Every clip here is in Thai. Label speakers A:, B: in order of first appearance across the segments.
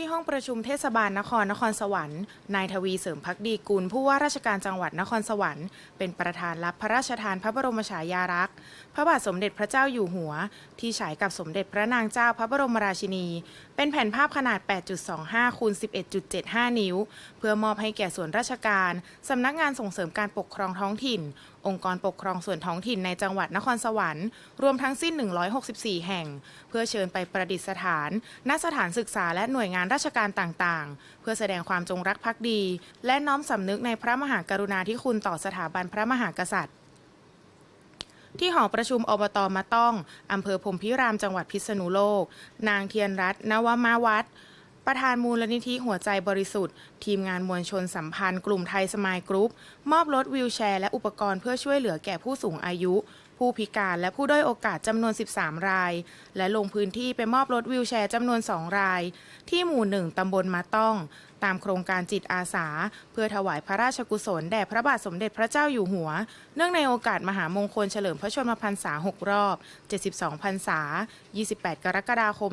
A: ที่ห้องประชุมเทศบาลนครนครสวรรค์ นายทวีเสริมพักดีกุลผู้ว่าราชการจังหวัดนครสวรรค์ เป็นประธานรับพระราชทานพระบรมฉายาลักษณ์ พระบาทสมเด็จพระเจ้าอยู่หัว ที่ฉายกับสมเด็จพระนางเจ้าพระบรมราชินี เป็นแผ่นภาพขนาด 8.25คูณ11.75 นิ้ว เพื่อมอบให้แก่ส่วนราชการ สำนักงานส่งเสริมการปกครองท้องถิ่น องค์กรปกครองส่วนท้องถิ่นในจังหวัดนครสวรรค์ รวมทั้งสิ้น 164 แห่ง เพื่อเชิญไปประดิษฐาน ณ สถานศึกษาและหน่วยงานราชการต่างๆ เพื่อแสดงความจงรักภักดี และน้อมสำนึกในพระมหากรุณาธิคุณต่อสถาบันพระมหากษัตริย์ ที่หอประชุมอบตมะต้องอำเภอพรมพิรามจังหวัดพิษณุโลก นางเทียนรัตน์นวมาวัฒน์ประธานมูลนิธิหัวใจบริสุทธิ์ ทีมงานมวลชนสัมพันธ์กลุ่มไทยสมายกรุ๊ป มอบรถวีลแชร์และอุปกรณ์เพื่อช่วยเหลือแก่ผู้สูงอายุ ผู้พิการและผู้ด้อยโอกาสจำนวน 13 ราย และลงพื้นที่ไปมอบรถวีลแชร์จำนวน 2 ราย ที่หมู่หนึ่งตำบลมะต้อง ตามโครงการจิตอาสา เพื่อถวายพระราชกุศลแด่พระบาทสมเด็จพระเจ้าอยู่หัว เนื่องในโอกาสมหามงคลเฉลิมพระชนมพรรษา 6 รอบ 72 พรรษา 28 กรกฎาคม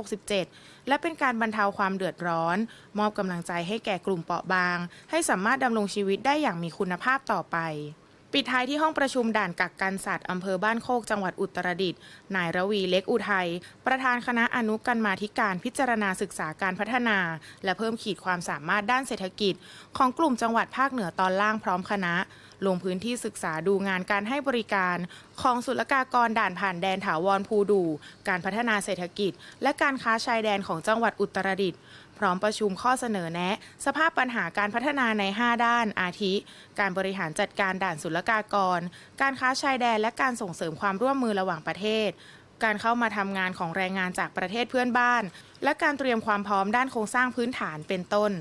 A: 2567 และเป็นการบรรเทาความเดือดร้อน มอบกำลังใจให้แก่กลุ่มเปราะบาง ให้สามารถดำรงชีวิตได้อย่างมีคุณภาพต่อไป ปิดท้ายที่ห้องประชุมด่านกักกันสัตว์อำเภอบ้านโคกจังหวัดอุตรดิตถ์นายระวีเล็กอุทัยประธานคณะอนุกรรมาธิการพิจารณาศึกษาการพัฒนา และเพิ่มขีดความสามารถด้านเศรษฐกิจ ของกลุ่มจังหวัดภาคเหนือตอนล่างพร้อมคณะ ลงพื้นที่ศึกษาดูงานการให้บริการ ของศุลกากรด่านผ่านแดนถาวรภูดู การพัฒนาเศรษฐกิจ และการค้าชายแดนของจังหวัดอุตรดิตถ์ พร้อมประชุมข้อเสนอแนะ สภาพปัญหาการพัฒนาใน 5 ด้าน อาทิ การบริหารจัดการด่านศุลกากร การค้าชายแดนและการส่งเสริมความร่วมมือระหว่างประเทศ การเข้ามาทำงานของแรงงานจากประเทศเพื่อนบ้าน และการเตรียมความพร้อมด้านโครงสร้างพื้นฐานเป็นต้น